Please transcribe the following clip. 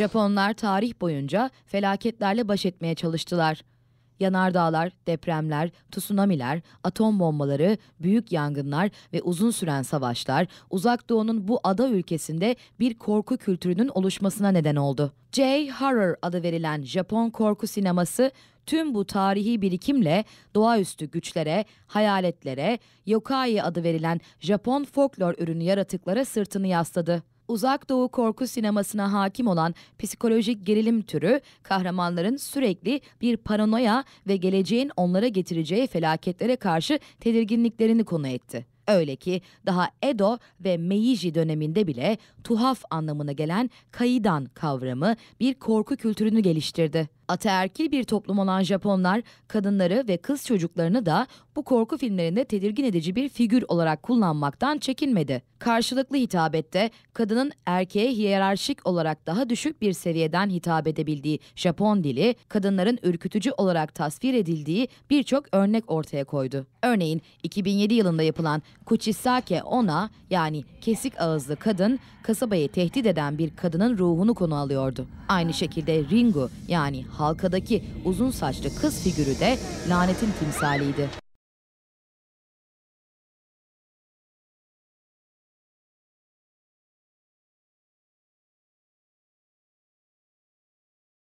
Japonlar tarih boyunca felaketlerle baş etmeye çalıştılar. Yanardağlar, depremler, tsunamiler, atom bombaları, büyük yangınlar ve uzun süren savaşlar Uzak Doğu'nun bu ada ülkesinde bir korku kültürünün oluşmasına neden oldu. J-horror adı verilen Japon korku sineması tüm bu tarihi birikimle doğaüstü güçlere, hayaletlere, yokai adı verilen Japon folklor ürünü yaratıklara sırtını yasladı. Uzak Doğu korku sinemasına hakim olan psikolojik gerilim türü kahramanların sürekli bir paranoya ve geleceğin onlara getireceği felaketlere karşı tedirginliklerini konu etti. Öyle ki daha Edo ve Meiji döneminde bile tuhaf anlamına gelen kaidan kavramı bir korku kültürünü geliştirdi. Ataerkil bir toplum olan Japonlar kadınları ve kız çocuklarını da bu korku filmlerinde tedirgin edici bir figür olarak kullanmaktan çekinmedi. Karşılıklı hitabette kadının erkeğe hiyerarşik olarak daha düşük bir seviyeden hitap edebildiği Japon dili, kadınların ürkütücü olarak tasvir edildiği birçok örnek ortaya koydu. Örneğin 2007 yılında yapılan Kuchisake Ona yani kesik ağızlı kadın kasabayı tehdit eden bir kadının ruhunu konu alıyordu. Aynı şekilde Ringu yani halkadaki uzun saçlı kız figürü de lanetin timsaliydi.